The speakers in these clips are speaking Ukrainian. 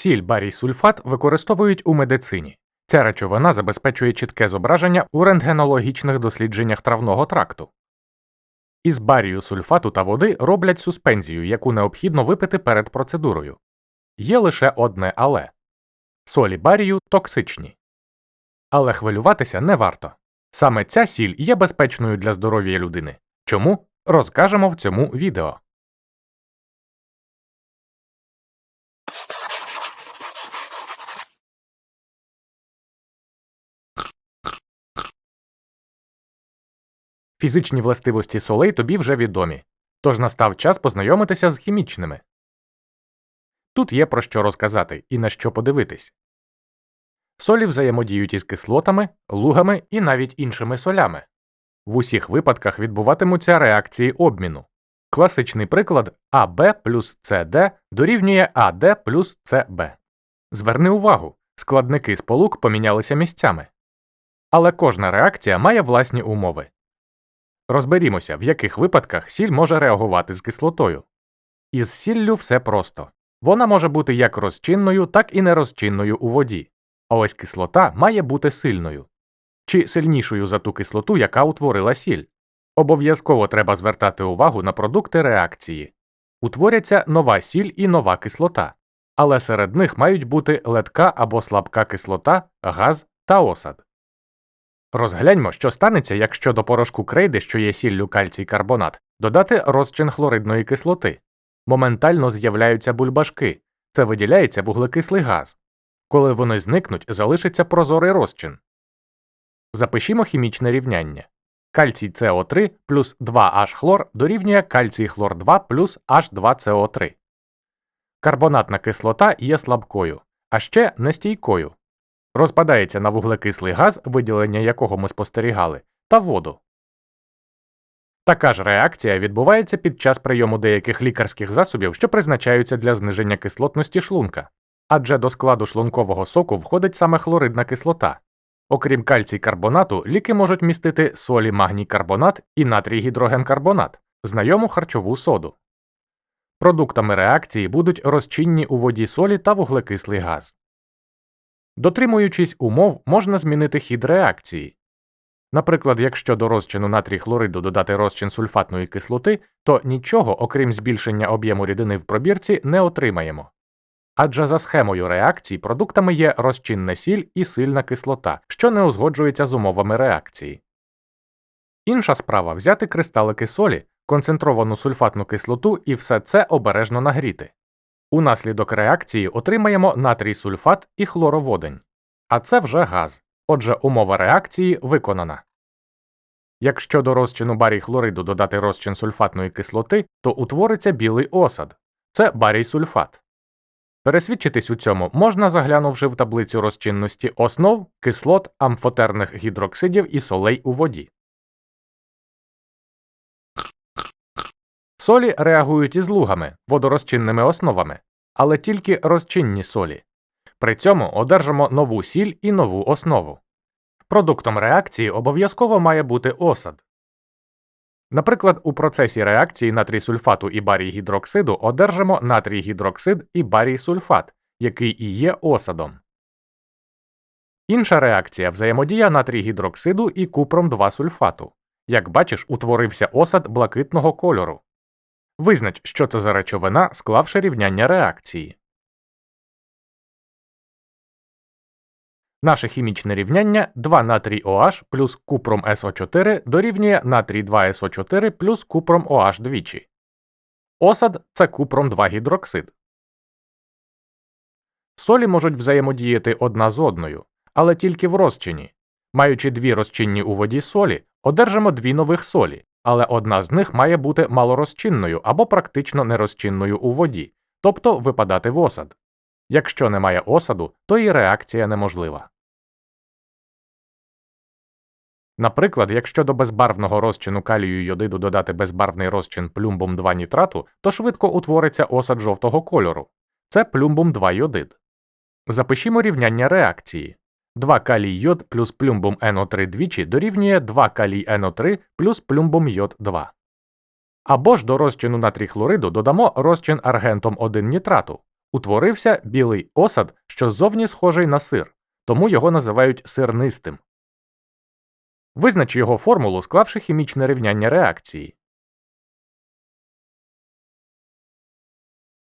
Сіль барій сульфат використовують у медицині. Ця речовина забезпечує чітке зображення у рентгенологічних дослідженнях травного тракту. Із барію сульфату та води роблять суспензію, яку необхідно випити перед процедурою. Є лише одне але солі барію токсичні. Але хвилюватися не варто. Саме ця сіль є безпечною для здоров'я людини. Чому? Розкажемо в цьому відео. Фізичні властивості солей тобі вже відомі, тож настав час познайомитися з хімічними. Тут є про що розказати і на що подивитись. Солі взаємодіють із кислотами, лугами і навіть іншими солями. В усіх випадках відбуватимуться реакції обміну. Класичний приклад АБ плюс СД дорівнює АД плюс СБ. Зверни увагу, складники сполук помінялися місцями. Але кожна реакція має власні умови. Розберімося, в яких випадках сіль може реагувати з кислотою. Із сіллю все просто. Вона може бути як розчинною, так і нерозчинною у воді. А ось кислота має бути сильною чи сильнішою за ту кислоту, яка утворила сіль. Обов'язково треба звертати увагу на продукти реакції. Утворяться нова сіль і нова кислота, але серед них мають бути ледка або слабка кислота, газ та осад. Розгляньмо, що станеться, якщо до порошку крейди, що є сіллю кальцій карбонат, додати розчин хлоридної кислоти. Моментально з'являються бульбашки, це виділяється вуглекислий газ. Коли вони зникнуть, залишиться прозорий розчин. Запишімо хімічне рівняння. Кальцій СО3 плюс 2H хлор дорівнює кальцій хлор 2 плюс H2CO3. Карбонатна кислота є слабкою, а ще нестійкою. Розпадається на вуглекислий газ, виділення якого ми спостерігали, та воду. Така ж реакція відбувається під час прийому деяких лікарських засобів, що призначаються для зниження кислотності шлунка, адже до складу шлункового соку входить саме хлоридна кислота. Окрім кальцій карбонату, ліки можуть містити солі магній карбонат і натрій гідрогенкарбонат, знайому харчову соду. Продуктами реакції будуть розчинні у воді солі та вуглекислий газ. Дотримуючись умов, можна змінити хід реакції. Наприклад, якщо до розчину натрій хлориду додати розчин сульфатної кислоти, то нічого, окрім збільшення об'єму рідини в пробірці, не отримаємо. Адже за схемою реакції продуктами є розчинна сіль і сильна кислота, що не узгоджується з умовами реакції. Інша справа взяти кристалики солі, концентровану сульфатну кислоту і все це обережно нагріти. Унаслідок реакції отримаємо натрій сульфат і хлороводень. А це вже газ. Отже, умова реакції виконана. Якщо до розчину барій хлориду додати розчин сульфатної кислоти, то утвориться білий осад це барій сульфат. Пересвідчитись у цьому можна заглянувши в таблицю розчинності основ, кислот, амфотерних гідроксидів і солей у воді. Солі реагують із лугами, водорозчинними основами, але тільки розчинні солі. При цьому одержимо нову сіль і нову основу. Продуктом реакції обов'язково має бути осад. Наприклад, у процесі реакції натрій сульфату і барій гідроксиду одержимо натрій гідроксид і барій сульфат, який і є осадом. Інша реакція взаємодія натрій гідроксиду і купром 2 сульфату. Як бачиш, утворився осад блакитного кольору. Визнач, що це за речовина, склавши рівняння реакції. Наше хімічне рівняння 2 натрій OH плюс купром СО4 дорівнює натрій 2СО4 плюс купром OH двічі. Осад це купром 2 гідроксид. Солі можуть взаємодіяти одна з одною, але тільки в розчині. Маючи дві розчинні у воді солі, одержимо дві нових солі, але одна з них має бути малорозчинною або практично нерозчинною у воді, тобто випадати в осад. Якщо немає осаду, то і реакція неможлива. Наприклад, якщо до безбарвного розчину калію йодиду додати безбарвний розчин плюмбум 2 нітрату, то швидко утвориться осад жовтого кольору. Це плюмбум 2 йодид. Запишімо рівняння реакції. 2 калій йод плюс плюмбум НО3 двічі дорівнює 2 калій НО3 плюс плюмбум йод 2. Або ж до розчину натрій хлориду додамо розчин аргентом 1 нітрату. Утворився білий осад, що ззовні схожий на сир, тому його називають сирнистим. Визнач його формулу, склавши хімічне рівняння реакції.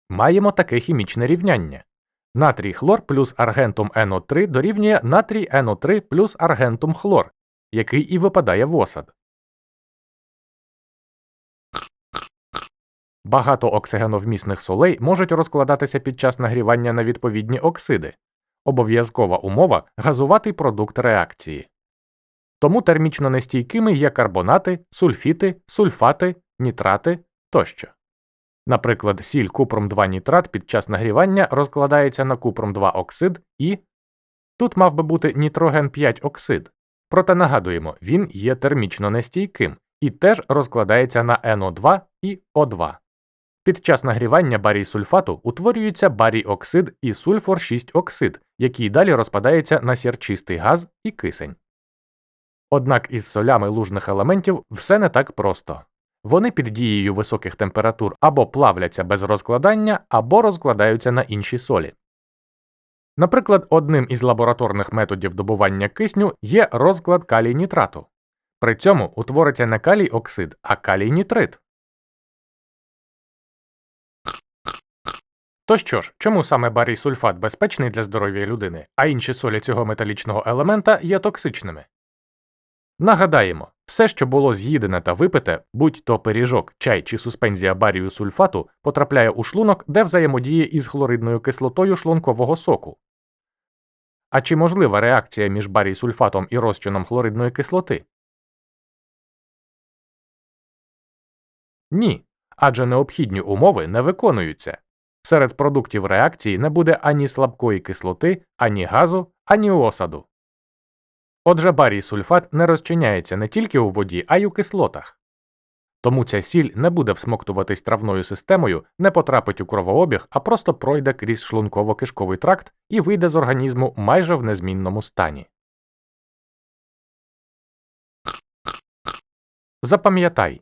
Маємо таке хімічне рівняння. Натрій хлор плюс аргентум НО3 дорівнює натрій НО3 плюс аргентум хлор, який і випадає в осад. Багато оксигеновмісних солей можуть розкладатися під час нагрівання на відповідні оксиди. Обов'язкова умова газуватий продукт реакції. Тому термічно нестійкими є карбонати, сульфіти, сульфати, нітрати тощо. Наприклад, сіль купром 2 нітрат під час нагрівання розкладається на купром 2 оксид і тут мав би бути нітроген 5 оксид. Проте нагадуємо, він є термічно нестійким і теж розкладається на НО2 і О2. Під час нагрівання барій сульфату утворюється барій оксид і сульфор 6 оксид, який далі розпадається на сірчистий газ і кисень. Однак із солями лужних елементів все не так просто. Вони під дією високих температур або плавляться без розкладання, або розкладаються на інші солі. Наприклад, одним із лабораторних методів добування кисню є розклад калій нітрату. При цьому утвориться не калій оксид, а калій нітрит. То що ж, чому саме барій сульфат безпечний для здоров'я людини, а інші солі цього металічного елемента є токсичними? Нагадаємо, все, що було з'їдене та випите, будь то пиріжок, чай чи суспензія барію сульфату, потрапляє у шлунок, де взаємодіє із хлоридною кислотою шлункового соку. А чи можлива реакція між барій сульфатом і розчином хлоридної кислоти? Ні. Адже необхідні умови не виконуються. Серед продуктів реакції не буде ані слабкої кислоти, ані газу, ані осаду. Отже, барій сульфат не розчиняється не тільки у воді, а й у кислотах. Тому ця сіль не буде всмоктуватись травною системою, не потрапить у кровообіг, а просто пройде крізь шлунково-кишковий тракт і вийде з організму майже в незмінному стані. Запам'ятай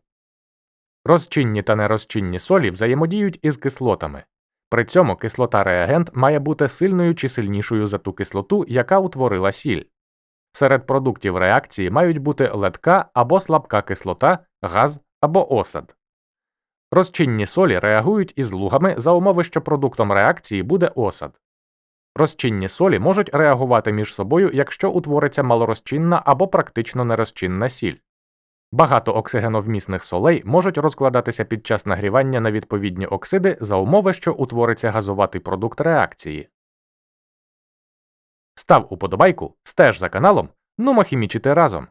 розчинні та нерозчинні солі взаємодіють із кислотами. При цьому кислота реагент має бути сильною чи сильнішою за ту кислоту, яка утворила сіль. Серед продуктів реакції мають бути ледка або слабка кислота, газ або осад. Розчинні солі реагують із лугами за умови, що продуктом реакції буде осад. Розчинні солі можуть реагувати між собою, якщо утвориться малорозчинна або практично нерозчинна сіль. Багато оксигеновмісних солей можуть розкладатися під час нагрівання на відповідні оксиди за умови, що утвориться газуватий продукт реакції. Став уподобайку, стеж за каналом, нумо хімічити разом.